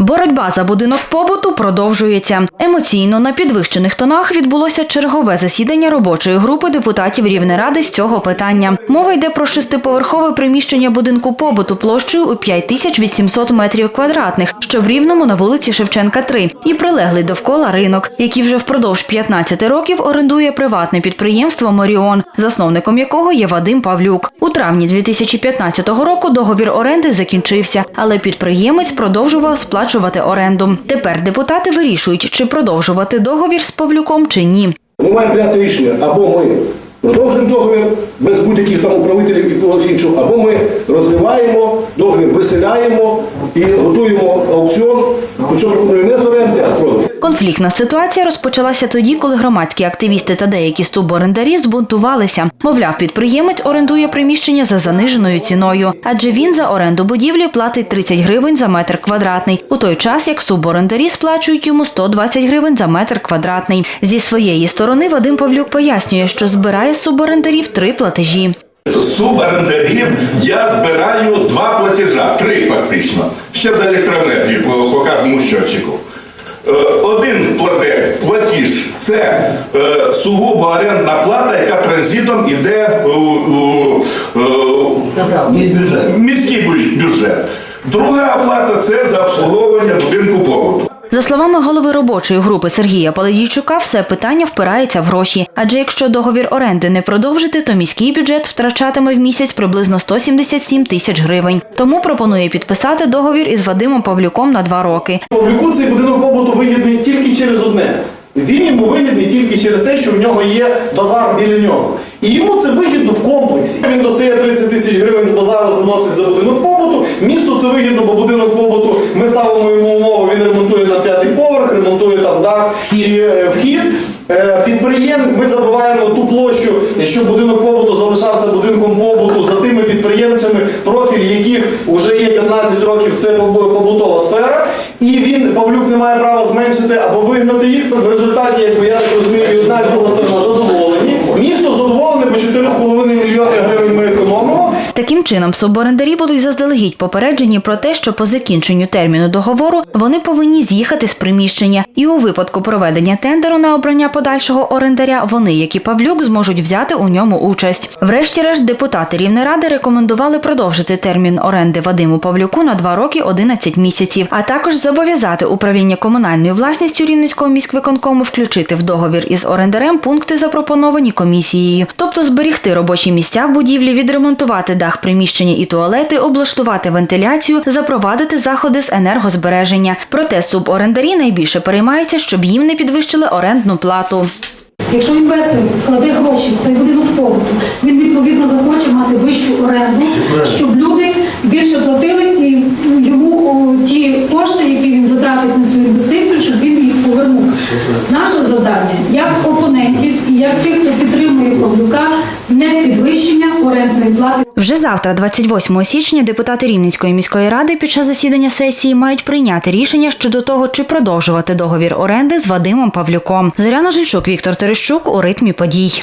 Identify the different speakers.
Speaker 1: Боротьба за будинок побуту продовжується. Емоційно на підвищених тонах відбулося чергове засідання робочої групи депутатів Рівнеради з цього питання. Мова йде про шестиповерхове приміщення будинку побуту площею у 5800 метрів квадратних, що в Рівному на вулиці Шевченка 3, і прилеглий довкола ринок, який вже впродовж 15 років орендує приватне підприємство Моріон, засновником якого є Вадим Павлюк. У травні 2015 року договір оренди закінчився, але підприємець продовжував сплачувати оренду. Тепер депутати вирішують, чи продовжувати договір з Павлюком чи ні.
Speaker 2: Ми маємо прийняти рішення, або ми продовжуємо договір без будь-яких там управителів і когось іншого, або ми розриваємо договір, виселяємо і готуємо аукціон,
Speaker 1: Конфліктна ситуація розпочалася тоді, коли громадські активісти та деякі суборендарі збунтувалися. Мовляв, підприємець орендує приміщення за заниженою ціною, адже він за оренду будівлі платить 30 гривень за метр квадратний, у той час як суборендарі сплачують йому 120 гривень за метр квадратний. Зі своєї сторони Вадим Павлюк пояснює, що збирає суборендарів три платежі.
Speaker 3: З суборендарів я збираю два платежа, три фактично. Ще за електроенергію по, по кожному щотчику. Е, Один платеж, платіж це е, сугубо орендна плата, яка транзитом йде у, у, у міський бюджет. Друга оплата це за обслуговування.
Speaker 1: За словами голови робочої групи Сергія Поледійчука, все питання впирається в гроші. Адже якщо договір оренди не продовжити, то міський бюджет втрачатиме в місяць приблизно 177 тисяч гривень. Тому пропонує підписати договір із Вадимом Павлюком на два роки.
Speaker 4: Павлюку цей будинок побуту вигідний тільки через одне. Він йому вигідний тільки через те, що в нього є базар біля нього. І йому це вигідно в комплексі. Він достає 30 тисяч гривень з базару, заносить за будинок побуту. Місту це вигідно, бо будинок побуту ми ставимо йому умову, він ремонтує на п'ятий поверх, ремонтує там дах чи е, вхід. Е, Підприєм, ми забуваємо ту площу, щоб будинок побуту залишався будинком побуту за тими підприємцями, профіль яких вже є 15 років, це побутова сфера. І він, Павлюк, не має права зменшити або вигнати їх. В результаті, як я так розумію, одна і 4,5 мільйони гривень ми економимо.
Speaker 1: Таким чином, суборендарі будуть заздалегідь попереджені про те, що по закінченню терміну договору вони повинні з'їхати з приміщення, і у випадку проведення тендеру на обрання подальшого орендаря вони, як і Павлюк, зможуть взяти у ньому участь. Врешті-решт, депутати Рівнеради рекомендували продовжити термін оренди Вадиму Павлюку на 2 роки 11 місяців, а також зобов'язати управління комунальною власністю Рівненського міськвиконкому включити в договір із орендарем пункти, запропоновані комісією, тобто зберігти робочі місця в будівлі, відремонтувати дах приміщення і туалети, облаштувати вентиляцію, запровадити заходи з енергозбереження. Проте суборендарі найбільше переймаються, щоб їм не підвищили орендну плату.
Speaker 5: Якщо інвестор вкладе гроші в цей будинок побуту, він відповідно захоче мати вищу оренду, щоб люди більше платили і йому ті кошти, які він затратить на цю інвестицію, щоб він їх повернув. Наше завдання, як опонентів і як тих, хто підтримує Павлюка, не підвищення орендної плати.
Speaker 1: Вже завтра, 28 січня, депутати Рівненської міської ради під час засідання сесії мають прийняти рішення щодо того, чи продовжувати договір оренди з Вадимом Павлюком. Зоряна Жильчук, Віктор Терещук у ритмі подій.